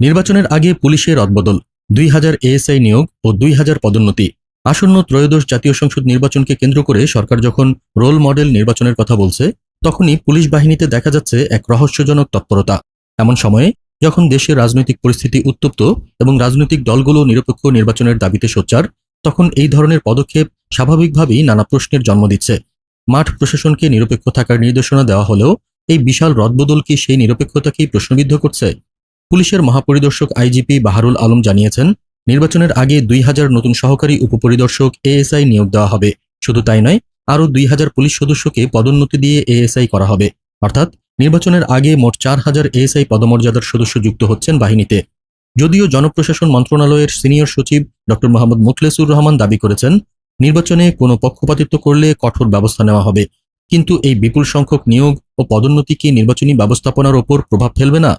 নির্বাচনের আগে পুলিশের রদবদল, দুই হাজার এএসআই নিয়োগ ও দুই হাজার পদোন্নতি। আসন্ন ত্রয়োদশ জাতীয় সংসদ নির্বাচনকে কেন্দ্র করে সরকার যখন রোল মডেল নির্বাচনের কথা বলছে, তখনই পুলিশ বাহিনীতে দেখা যাচ্ছে এক রহস্যজনক তৎপরতা। এমন সময়ে, যখন দেশের রাজনৈতিক পরিস্থিতি উত্তপ্ত এবং রাজনৈতিক দলগুলো নিরপেক্ষ নির্বাচনের দাবিতে সোচ্চার, তখন এই ধরনের পদক্ষেপ স্বাভাবিকভাবেই নানা প্রশ্নের জন্ম দিচ্ছে। মাঠ প্রশাসনকে নিরপেক্ষ থাকার নির্দেশনা দেওয়া হলেও, এই বিশাল রদবদল কি সেই নিরপেক্ষতাকেই প্রশ্নবিদ্ধ করছে? পুলিশের মহাপরিদর্শক আইজিপি বাহারুল আলম জানিয়েছেন, নির্বাচনের আগে দুই হাজার নতুন সহকারী উপপরিদর্শক এএসআই নিয়োগ দেওয়া হবে। শুধু তাই নয়, আরও দুই হাজার পুলিশ সদস্যকে পদোন্নতি দিয়ে এএসআই করা হবে। অর্থাৎ, নির্বাচনের আগে মোট চার হাজার এএসআই পদমর্যাদার সদস্য যুক্ত হচ্ছেন বাহিনীতে। যদিও জনপ্রশাসন মন্ত্রণালয়ের সিনিয়র সচিব ডক্টর মোহাম্মদ মুখলেসুর রহমান দাবি করেছেন, নির্বাচনে কোনো পক্ষপাতিত্ব করলে কঠোর ব্যবস্থা নেওয়া হবে। কিন্তু এই বিপুল সংখ্যক নিয়োগ ও পদোন্নতি কি নির্বাচনী ব্যবস্থাপনার ওপর প্রভাব ফেলবে না?